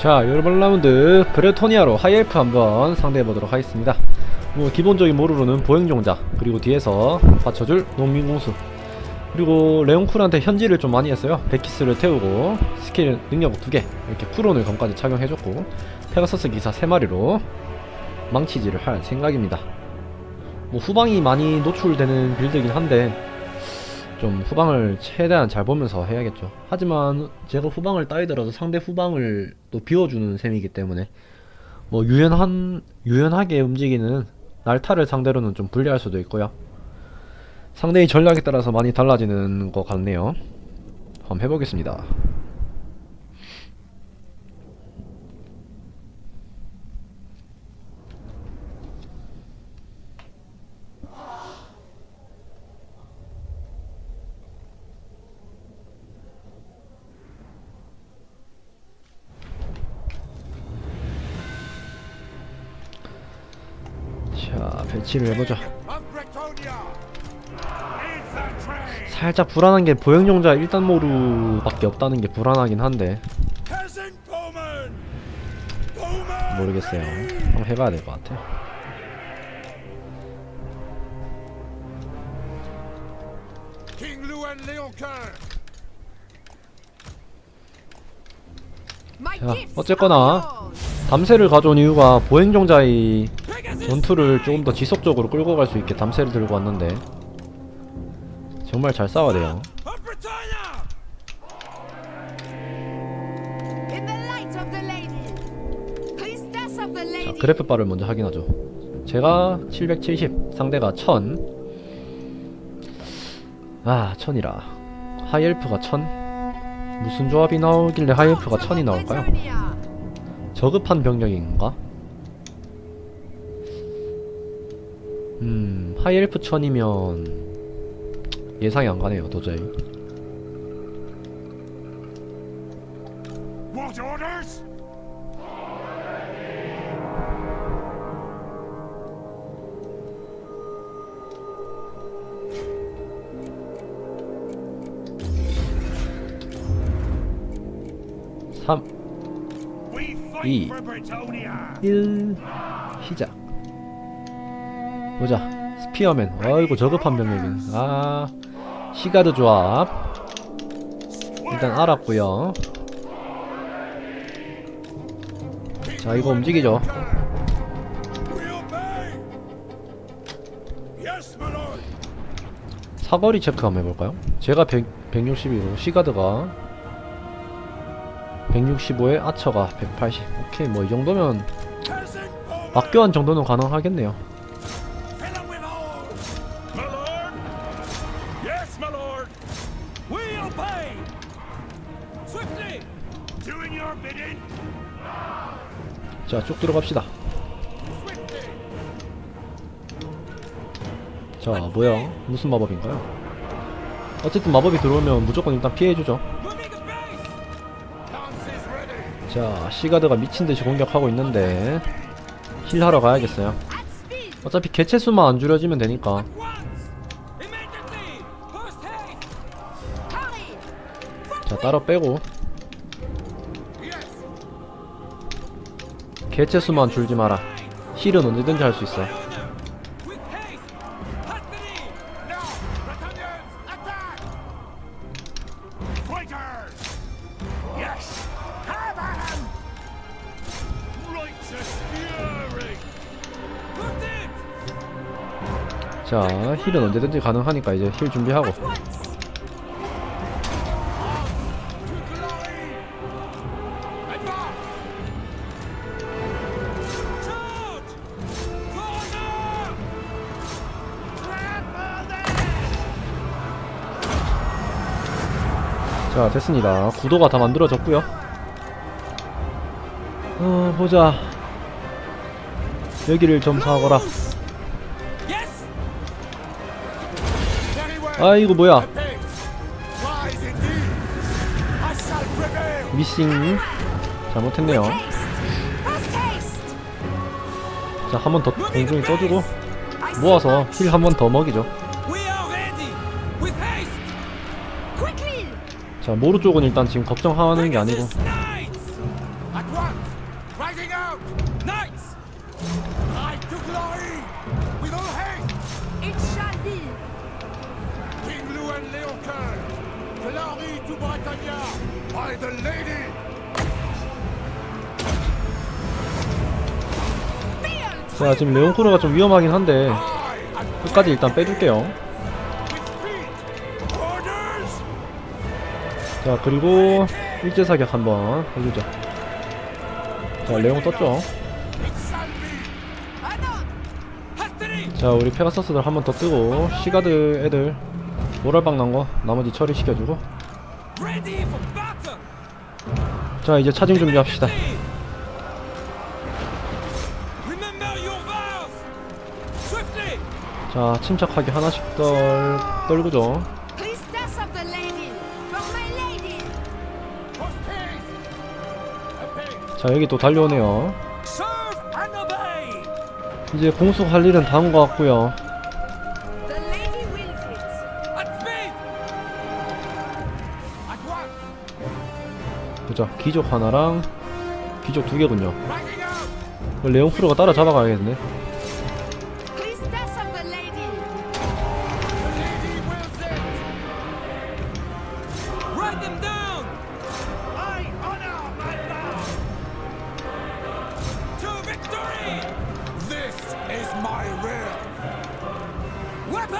자 여러분 라운드 브레토니아로 하이엘프 한번 상대해보도록 하겠습니다. 뭐 기본적인 모루로는 보행종자 그리고 뒤에서 받쳐줄 농민공수. 그리고 레온쿨한테 현질을 좀 많이 했어요. 베키스를 태우고 스킬 능력 2개 이렇게 쿠론을 검까지 착용해줬고 페가서스 기사 3마리로 망치질을 할 생각입니다. 뭐 후방이 많이 노출되는 빌드이긴 한데 좀 후방을 최대한 잘 보면서 해야겠죠. 하지만 제가 후방을 따이더라도 상대 후방을 또 비워주는 셈이기 때문에 뭐 유연한 유연하게 움직이는 날타를 상대로는 좀 불리할 수도 있고요. 상대의 전략에 따라서 많이 달라지는 것 같네요. 한번 해보겠습니다. 자 배치를. Infantry, 살짝 불안한 게 보행용자 1단 모루밖에 없다는 게 불안하긴 한데. 모르겠어요. 한번 해봐야 될 것 같아. 자, 어쨌거나 담세를 가져온 이유가 보행종자의 전투를 조금 더 지속적으로 끌고 갈 수 있게 담세를 들고 왔는데 정말 잘 싸워야 돼요. 자. 그래프 바를 먼저 확인하죠. 제가 770, 상대가 1000. 아, 1000이라. 하이엘프가 1000. 무슨 조합이 나오길래 하이엘프가 1000이 나올까요? 저급한 병력인가? 음, 하이엘프 1000이면 예상이 안 가네요, 도저히. What orders? 삼, We fight E. for Bretonia. 1 시작 보자 스피어맨 어이구 저급한 병력이네 아 시가드 조합 일단 알았고요 자 이거 움직이죠. 사거리 체크 한번 해볼까요? 제가 100, 160이고 시가드가 165에 아처가 180 오케이 뭐 이 정도면. 막교환 정도는 가능하겠네요 자 쭉 들어갑시다. 자 뭐야? 무슨 마법인가요? 어쨌든 마법이 들어오면 무조건 일단 피해주죠. 자 시가드가 미친듯이 공격하고 있는데 힐하러 가야겠어요. 어차피 개체 수만 안 줄여지면 되니까 자 따로 빼고 Yes. 개체 수만 줄지 마라 힐은 언제든지 할 수 있어. 자 힐은 언제든지 가능하니까 이제 힐 준비하고 자 됐습니다 구도가 다 만들어졌고요 어 보자 여기를 점사하거라 well. 아이고 뭐야. 미싱 잘못했네요. 자 한 번 더 공중에 떠주고 모아서 힐 한 번 더 먹이죠 자 모루 쪽은 일단 지금 걱정하는 게 아니고. 자 지금 레온쿠르가 좀 위험하긴 한데 끝까지 일단 빼줄게요 자 그리고 일제 사격 한번 해주죠 자 레온 떴죠! 자 우리 페가서스들 한 번 더 뜨고 시가드 애들 모랄빵 난거 나머지 처리시켜주고! 자 이제 차징 준비합시다! 자 침착하게 하나씩 떨 떨구죠 자 여기 또 달려오네요! 이제 공수할 일은 다 한 것 같고요! 보자 귀족 하나랑 귀족 두 개군요! 레온쿠르가 따라 잡아가야겠네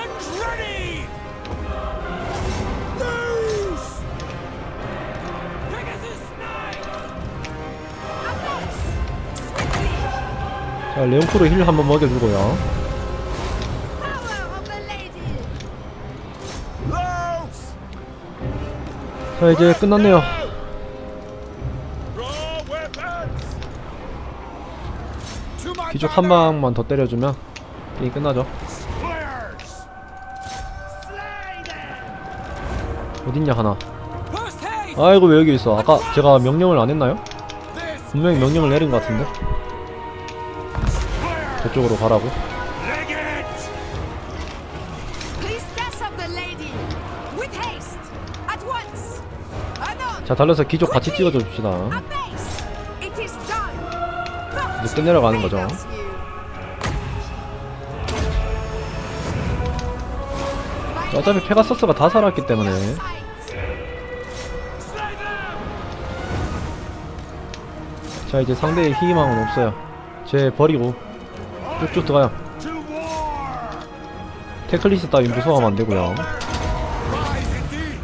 Weapons ready! Loose! Pegasus Knight! Avance. Swiftly. 자 레온쿠르 힐 한번 먹여주고요 Power of the lady. Loose! 자 이제 끝났네요 Draw weapons! To my 귀족 한! 방만 더 때려주면 게임 끝나죠 어딨냐 하나! 아이고 왜 여기 있어 아까 제가 명령을 안 했나요? This 분명히 명령을 내린 것 같은데! 저쪽으로 가라고. 자 달려서 귀족 같이 찍어줘 줍시다 Abase. It is done. 이제 끝내러 가는 거죠 어차피 페가서스가 다 살았기 때문에 자 이제 상대의 희망은 없어요 쟤 버리고 쭉쭉 들어가요! 테클리스 따위 무서워하면 안 되고요 Rise indeed!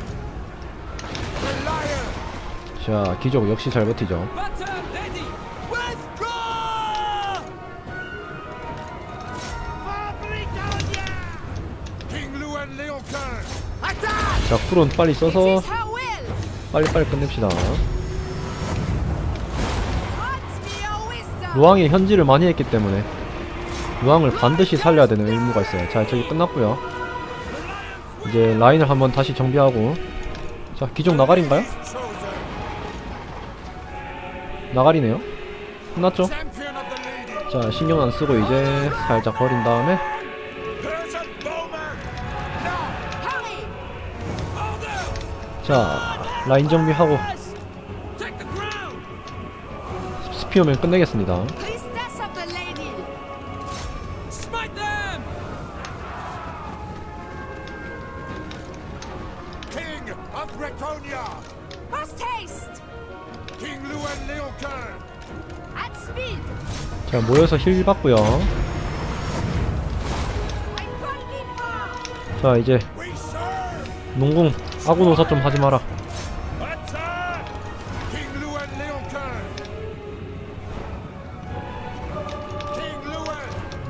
The lion! 자 귀족 역시 잘 버티죠. 자 쿨은 빨리 써서. 빨리빨리 끝냅시다 루앙이 현질을 많이 했기 때문에 루앙을 반드시 살려야 되는 의무가 있어요 자 저기 끝났고요 이제 라인을 한번 다시 정비하고 자 귀족 나가리인가요? 나가리네요 끝났죠? 자 신경 안 쓰고 이제 살짝 버린 다음에! 자 라인 정비하고 피어맨 끝내겠습니다. 자 모여서 힐 받고요. 자 이제! 농궁 아구노사 좀 하지 마라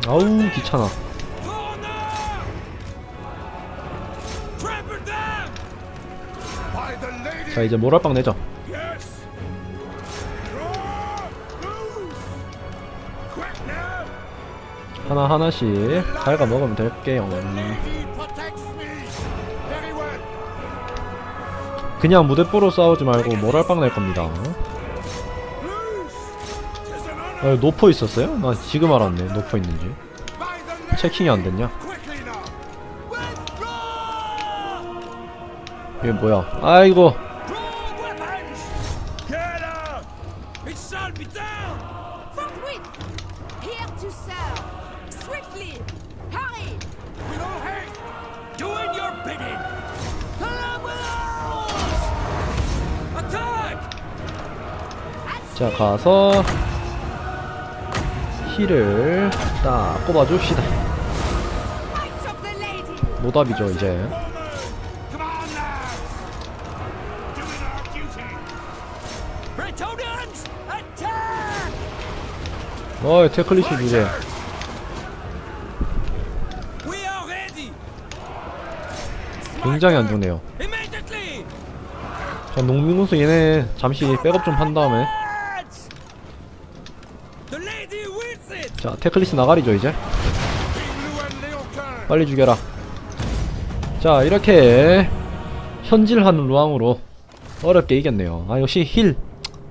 아우 귀찮아! 자 이제 모랄빵 내죠 Yes! Draw! Loose! Quick now! 하나 하나씩 갉아 먹으면 될게요! 그냥 무대뽀로 싸우지 말고 모랄빵 낼 겁니다 Loose! 어, 노포 있었어요? 나 지금 알았네 노포 있는지! 체킹이 안 됐냐? 이게 뭐야 아이고 자 가서 힐을 딱 꼽아줍시다! 노답이죠 이제! 어이 are ready! 굉장히 안 좋네요! 자 농민군수 얘네 잠시 백업 좀 한 다음에 자 테클리스 나가리죠 이제. 빨리 죽여라. 자 이렇게 현질하는 루앙으로 어렵게 이겼네요. 아 역시 힐.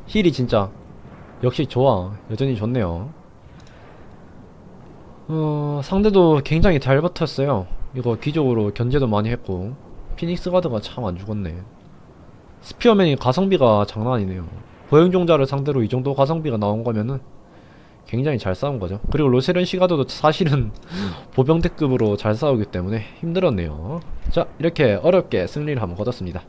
힐이 진짜 역시 좋아. 여전히 좋네요. 어 상대도 굉장히 잘 버텼어요. 이거 기적으로 견제도 많이 했고. 피닉스 가드가 참 안 죽었네. 스피어맨이 가성비가 장난 아니네요. 보행종자를 상대로 이 정도 가성비가 나온 거면은 굉장히 잘 싸운 거죠. 그리고 로세른 시가드도 사실은 보병대급으로 잘 싸우기 때문에 힘들었네요. 자, 이렇게 어렵게 승리를 한번 거뒀습니다.